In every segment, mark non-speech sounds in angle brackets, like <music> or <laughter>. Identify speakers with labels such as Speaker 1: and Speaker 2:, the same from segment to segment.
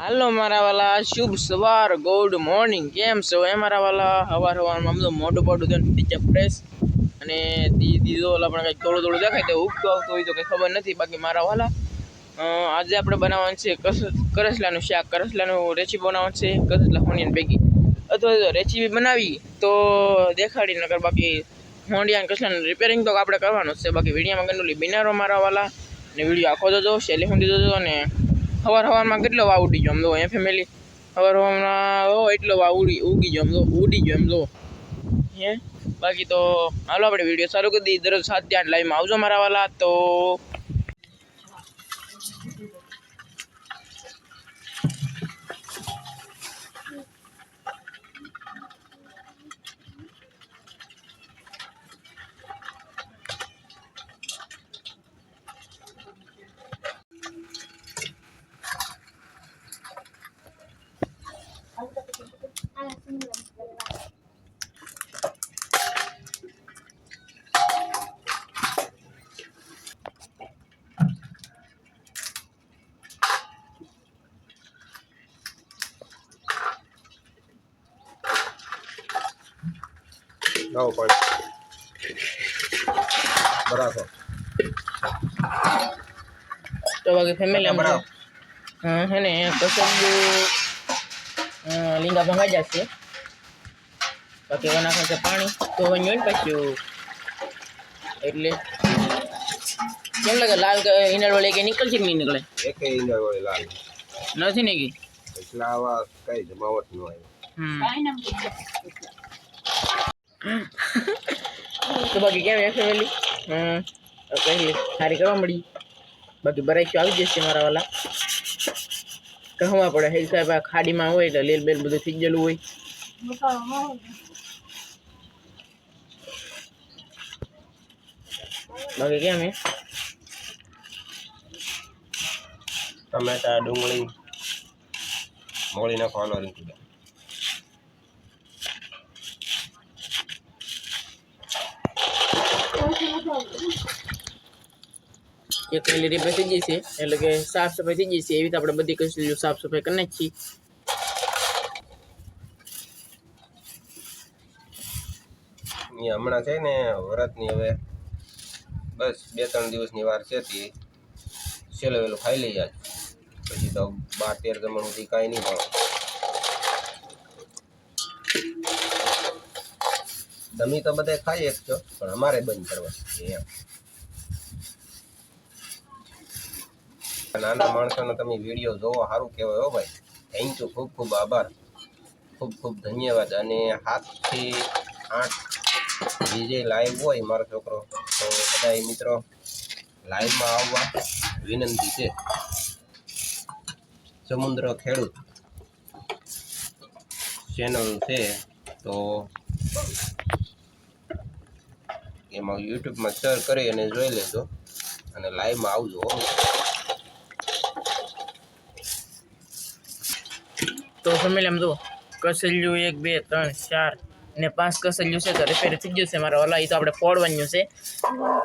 Speaker 1: હાલો મારા વાલા, શુભ સવાર, ગુડ મોર્નિંગ. કેમ છો? એ મારા વાલા? હવાર હવારમાં બધું મોઢું પોઢું થયું ટીચર ફ્રેશ અને દીધો ઓલા પણ કંઈક થોડું થોડું દેખાય તો ઉગતો આવતો હોય તો કંઈ ખબર નથી. બાકી મારા વાલા આજે આપણે બનાવવાનું છે કરસલાનું શાક. કરસલાનું રેસીપી બનાવવાનું છે. કરસલા હોનિયન પૈકી અથવા તો રેસીપી બનાવી તો દેખાડી નગર બાકી હોંડિયા અને રિપેરિંગ તો આપણે કરવાનું છે. બાકી વિડીયોમાં ગંડોલી બિનારો મારા વાલા. અને વીડિયો આખો જોજો શેલી હુંડી જોજો અને સવાર સવારમાં કેટલો વાવ ઉડી ગયો આમ જો એ ફેમિલી સવાર સવારમાં ઓ, એટલો વાવ ઉડી, ઉગી ગયો આમ જો ઉડી ગયો એમ જો હે? બાકી તો, હાલો આપણે વીડિયો સારું કરી દઈએ. દરરોજ સાતથી આઠ લાઈવમાં આવજો મારા વાલા, તો
Speaker 2: લાવો પાણી બરાબર
Speaker 1: તો બાકી ફેમિલી આમ જો.
Speaker 2: બરાબર.
Speaker 1: હા હે ને કસરનું લીંગા ભંગાઈ જશે બાકી એવા નાખે છે પાણી તો વણ્યું ને પાછું એટલે કેમ લાગે લાલ ઇનર વળી કે નીકળશે કે નહીં નીકળે
Speaker 2: એકે ઈંડા વળી લાલ
Speaker 1: નથી ને કે
Speaker 2: એટલે આવા કઈ જમાવટ ન આવે
Speaker 1: હમ તો બાકી કેમ એ ફેમિલી હમ. પહેલી સારી કરવા મળી. બાકી બરાઈશું આવી જશે મારા વાલા? કહવા પડે હે સાહેબ આ ખાડીમાં હોય એટલે લેલ બેલ બધું થઈ ગયેલું હોય. બાકી કેમ એ
Speaker 2: ટમેટા ડુંગળી મોળી નાખવાનો રીંકી
Speaker 1: એક લીલી રીપે થઈ જશે એટલે કે સાફ સફાઈ થઈ જશે એવી રીતે આપણે બધી કશું સાફ સફાઈ કરી નાખીએ.
Speaker 2: હમણાં છે ને વરતની હવે બસ બે ત્રણ દિવસની વાર છે તે. છેલ્લે વેલો ખાઈ લઈએ આજ. પછી તો બાર તેર જમણ સુધી કાંઈ નહીં મળે. તમે તો બધા ખાઈ શકશો પણ અમારે બંધ કરવા એમ. નાના માણસોનો તમે વીડિયો જોવો, સારું કહેવાય હો ભાઈ. થેન્ક યુ ખૂબ ખૂબ આભાર. ખૂબ ખૂબ ધન્યવાદ. અને સાતથી આઠ જે લાઈવ હોય મારો છોકરો, તો બધા મિત્રો લાઈવમાં આવવા વિનંતી છે. સમુદ્ર ખેડૂત ચેનલ છે, તો એમાં યુટ્યુબમાં સર્ચ કરી અને જોઈ લેજો. અને લાઈવમાં આવજો
Speaker 1: તો ફેમિલી આમ જુઓ કસલ્યું એક બે ત્રણ ચાર ને પાંચ કસલ્યું છે તો રિપેર થઈ ગયું છે મારા ઓલા એ તો આપણે ફોડવાનું છે.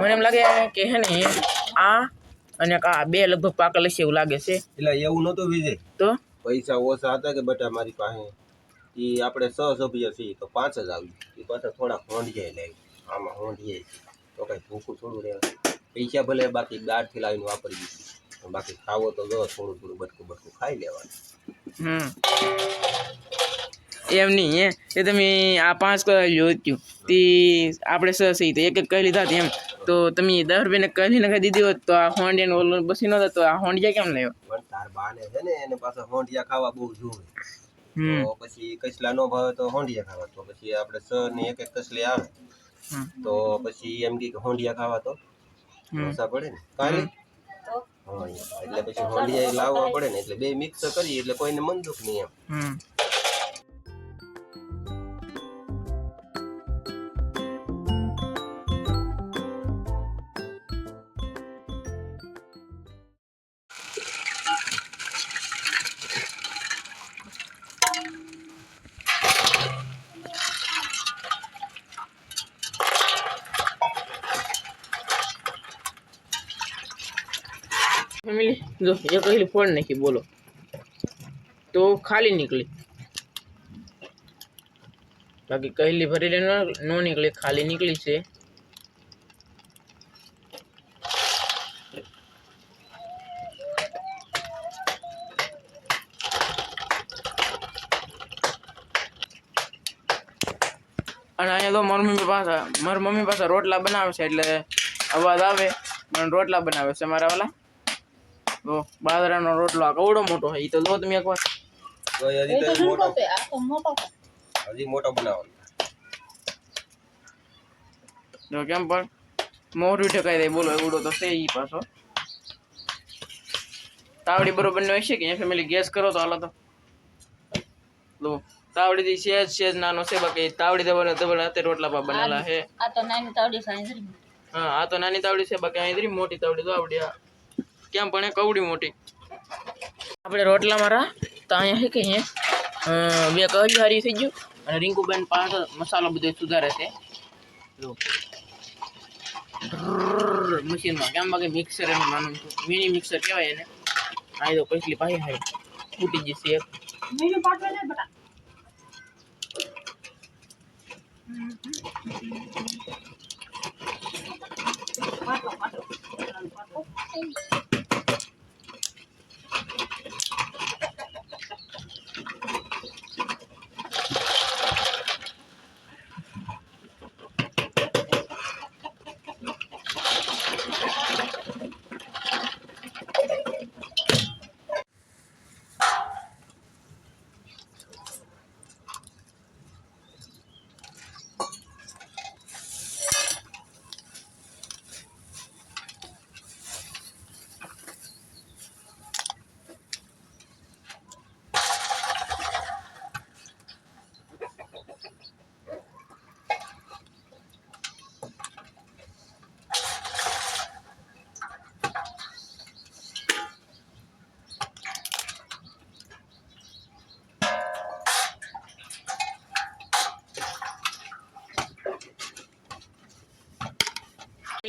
Speaker 1: મને એમ લાગે કે હે ને આ અને આ બે લગભગ પાકલ હશે એવું લાગે છે.
Speaker 2: એટલે એવું નહોતું વિજય.
Speaker 1: તો?
Speaker 2: પૈસા ઓછા હતા કે બટા મારી પાસે? એ આપણે છ સભ્ય છીએ તો પાંચ જ આવી. એ પાછા થોડા હોંડિયા લાવી આમાં હોંડિયા તો કઈ ભૂખું થોડું રહે પૈસા ભલે બાકી દાળથી લાવીને વાપરી દીધી. બાકી ખાવો તો જો થોડું થોડું બટકું બટકું ખાઈ લેવાનું.
Speaker 1: હમ. એમ નહીં હે. એ તમે આ પાંચ કલર હતું. તે આપણે સર સહી એક એક કહી લીધા એમ. તો તમે દસ રૂપિયાને કહી નખાઈ દીધી હોત તો આ હોંડિયાને ઓલું બસી નહોતા તો આ હોંડિયા કેમ લેવા
Speaker 2: પણ તાર બાને છે ને એને પાછા હોંડિયા ખાવા બહુ જોવે
Speaker 1: હમ.
Speaker 2: તો પછી કસલા નો ભાવે તો હોંડિયા ખાવા. તો પછી આપણે સ ને એક એક કસલી આવે. તો પછી એમ કે હોંડિયા ખાવા તો ઓછા પડે ને. કાલે? એટલે પછી હોંડિયા લાવવા પડે ને, એટલે બે મિક્સ કરીએ, એટલે કોઈને મન દુખ નહીં એમ.
Speaker 1: જો એક પહેલી ફોડ નાખી બોલો તો ખાલી નીકળી બાકી કહેલી ભરેલી ન- ન નીકળી ખાલી નીકળી છે અને અહીંયા તો મારી મમ્મી પાસે, મારી મમ્મી પાસે રોટલા બનાવે છે એટલે અવાજ આવે, પણ રોટલા બનાવે છે મારા વાલા. તો બાજરાનો રોટલો આ કવડો મોટો હોય એ તો જો તમે એકવાર.
Speaker 2: હજી મોટો. હજી મોટો
Speaker 1: જો કેમ પણ મોઢું ઠેકાઈ દે બોલો એવડો તો છે ઈ પાછો. તાવડી બરોબર નો છે કે ફેમિલી ગેસ કરો તો હાલો તો. લો તાવડી થી સેજ સેજ નાનો છે બાકી તાવડી દેવાનો તો હાથે રોટલા પા બનેલા છે.
Speaker 3: આ તો નાની તાવડી છે
Speaker 1: હા આ તો નાની તાવડી છે બાકી અહીં ઇધરી મોટી તાવડી તો આવડી આ. કેમ પણ એ કવડી મોટી. આપણે રોટલા મારા તો અહીંયા છે કે અહીંયા? બે કહી હારી થઈ ગયું. અને રિંકુબેન પાસે મસાલો બધો સુધારે છે. જો. મશીનમાં. કેમ બાકી મિક્સર એનું નાનું મિની મિક્સર કહેવાય એને. આ તો કઈકલી પાછી હારી ફૂટી જશે એક.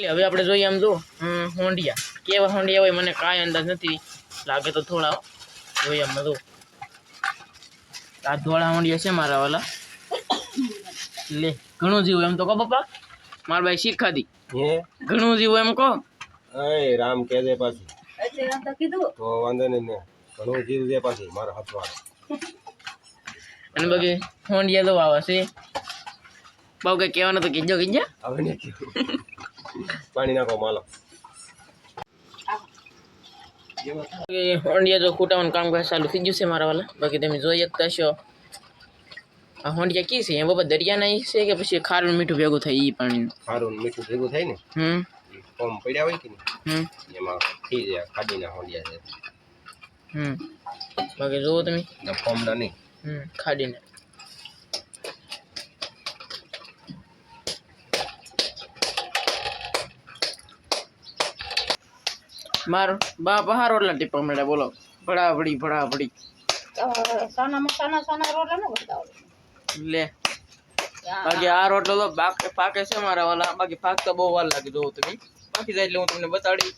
Speaker 1: એટલે હવે આપણે જોઈએ આમ જો હમ, હોંડિયા. કેવા હોંડિયા હોય મને કાંઈ અંદાજ નથી. લાગે તો થોડા હો. જોઈએ આમ જો. આ ધોળા હોંડિયા છે મારા વાલા. લે ઘણું જીવું એમ તો કહો પપ્પા. મારા ભાઈ શીખ ખાધી
Speaker 2: હે?
Speaker 1: ઘણું જીવું એમ કહો.
Speaker 2: એ રામ કે દે પાછી.
Speaker 3: એટલે આમ તો કીધું.
Speaker 2: તો વાંધો નહીં ને. ઘણું જીવ છે પાછી મારા હાથવાળો.
Speaker 1: અને બાકી હોંડિયા તો આવે છે. બહુ કઈ કહેવાનું તો કીજો કીજો
Speaker 2: હવે ને કેવું પાણી નાખો માલો.
Speaker 1: હોંડિયા જો કૂટાવાનું કામકાજ ચાલુ થઈ ગયું છે મારા વાલા. બાકી તમે જોઈ શકતા છો. આ હોંડિયા કી છે? એ બાબા દરિયાના છે કે પછી ખારું મીઠું ભેગું થાય એ
Speaker 2: પાણી ખારું મીઠું ભેગું થાય ને
Speaker 1: હમ.
Speaker 2: ફોર્મ પડ્યા હોય કે ને
Speaker 1: હમ.
Speaker 2: એમાં થઈ જાય ખાડીના હોંડિયા છે.
Speaker 1: હમ. બાકી જુઓ તમે.
Speaker 2: ના નહીં.
Speaker 1: હમ ખાડીને. માર બા બહાર રોટલા ટીપા મળ્યા બોલો. ભડાભડી ભડાભડી
Speaker 3: અ, સાના મસાના સાના રોટલા ન બતાવો
Speaker 1: લે. બાકી આ રોટલો તો પાકે પાકે છે મારા વાલા. બાકી પાકતા બહુ વાર લાગે જોવો તમે. બાકી જાય એટલે હું તમને બતાડી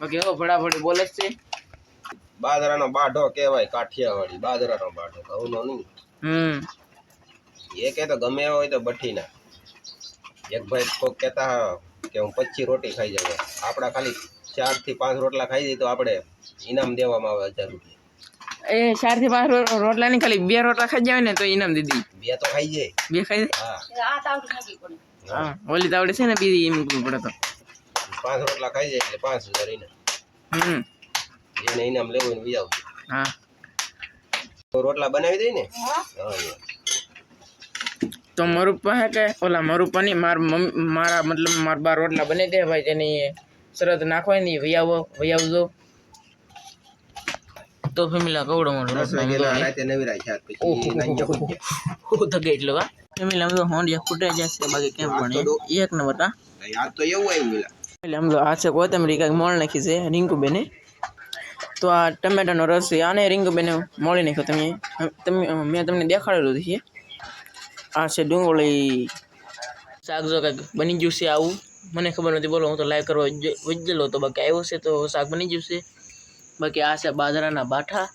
Speaker 1: બાકી હવે ભડાભડી બોલે જ છે.
Speaker 2: બાજરાનો બાઢો કહેવાય કાઠિયાવાડી. બાજરાનો બાઢો ઘઉંનો નહીં.
Speaker 1: હમ.
Speaker 2: એ કે તો ગમે એવો હોય તો બઠીના. એક ભાઈ કોક કહેતા કે હું પચીસ રોટી ખાઈ જાઉં. આપણા ખાલી ચારથી પાંચ રોટલા ખાઈ દઈએ તો આપણે ઇનામ દેવામાં આવે હજાર રૂપિયા.
Speaker 1: એ ચારથી પાંચ રોટલા ની ખાલી બે રોટલા ખાઈ જાય ને તો ઇનામ દીધી.
Speaker 2: બે તો ખાઈ જાય.
Speaker 1: બે ખાઈ જાય?
Speaker 2: હા.
Speaker 1: ઓલી તાવડે છે ને બીજી એમ પડે તો.
Speaker 2: પાંચ રોટલા ખાઈ જાય એટલે પાંચ હજાર ઇનામ.
Speaker 1: હમ.
Speaker 2: એને ઇનામ લેવું ને બીજા
Speaker 1: હા.
Speaker 2: તો રોટલા બનાવી દઈ ને.
Speaker 1: તો મારું હે કે ઓલા મારું ની માર મમ્મી મારા મતલબ મારા બાર રોટલા બની દે ભાઈ તેની શરત નાખવાની વહી આવો વહી આવજો. તો ફેમિલા કવડો મોટો
Speaker 2: દસ વાગેલા રાતે નવી રાખ્યા પછી નાઈ જાવ
Speaker 1: હું તો ગઈ વા ફેમિલા આમ તો હોંડિયા ફૂટે જશે બાકી કેમ પણ એક નંબર હા.
Speaker 2: યાદ તો એવું આવ્યું
Speaker 1: એટલે આમ તો આ છે કોથમરી કાંઈક મોળ નાખી છે રિંકુબેને. તો આ ટમેટાનો રસ છે આને રિંકુબેને મોળી નાખ્યો. તમે તમે મેં તમને દેખાડેલું છે આ છે ડુંગળી. શાક જો કંઈક બની ગયું છે આવું. મને ખબર નથી બોલો હું તો લાઈવ કરવા વજેલો તો બાકી આવ્યો છે તો શાક બની જશે બાકી આ છે બાજરાના બાઠા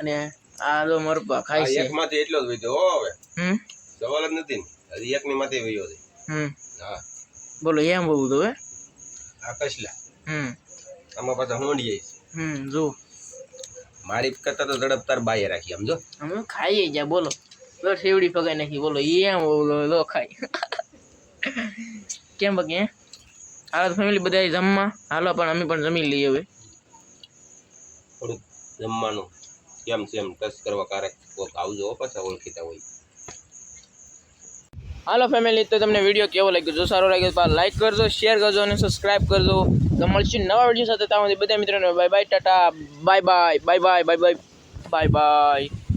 Speaker 1: અને આ તો મરપા ખાય
Speaker 2: આ
Speaker 1: છે.
Speaker 2: એકમાંથી એટલો જ વધ્યો હો હવે.
Speaker 1: હમ?
Speaker 2: સવાલ જ નથી હજી એકની માથે વયો છે.
Speaker 1: હમ.
Speaker 2: હા.
Speaker 1: બોલો એમ બહુ તો હે
Speaker 2: આ કસલા.
Speaker 1: હમ.
Speaker 2: આમાં પાછા હોંડી જાય
Speaker 1: હમ જો.
Speaker 2: મારી કરતા તો ઝડપ તાર બાએ રાખી સમજો?
Speaker 1: અમે ખાઈએ જા બોલો. બસ એવડી પગાઈ નાખી બોલો એમ બહુ લો ખાય. <laughs> કેમ બાકી હે? હાલો ફેમિલી બધા જમવા? હાલો પણ અમે પણ જમી લઈએ હવે.
Speaker 2: થોડુંક જમવાનું. કેમ છે એમ ટચ કરવા ક્યારેક કોક આવજો પાછા ઓળખીતા હોય.
Speaker 1: હાલો ફેમિલી તો તમને વીડિયો કેવો લાગ્યો? જો સારો લાગ્યો તો લાઈક કરજો શેર કરજો અને સબસ્ક્રાઇબ કરજો. તો મળશું નવા વીડિયો સાથે. ત્યાં સુધી બધા મિત્રોને bye bye Tata bye bye bye bye bye bye bye bye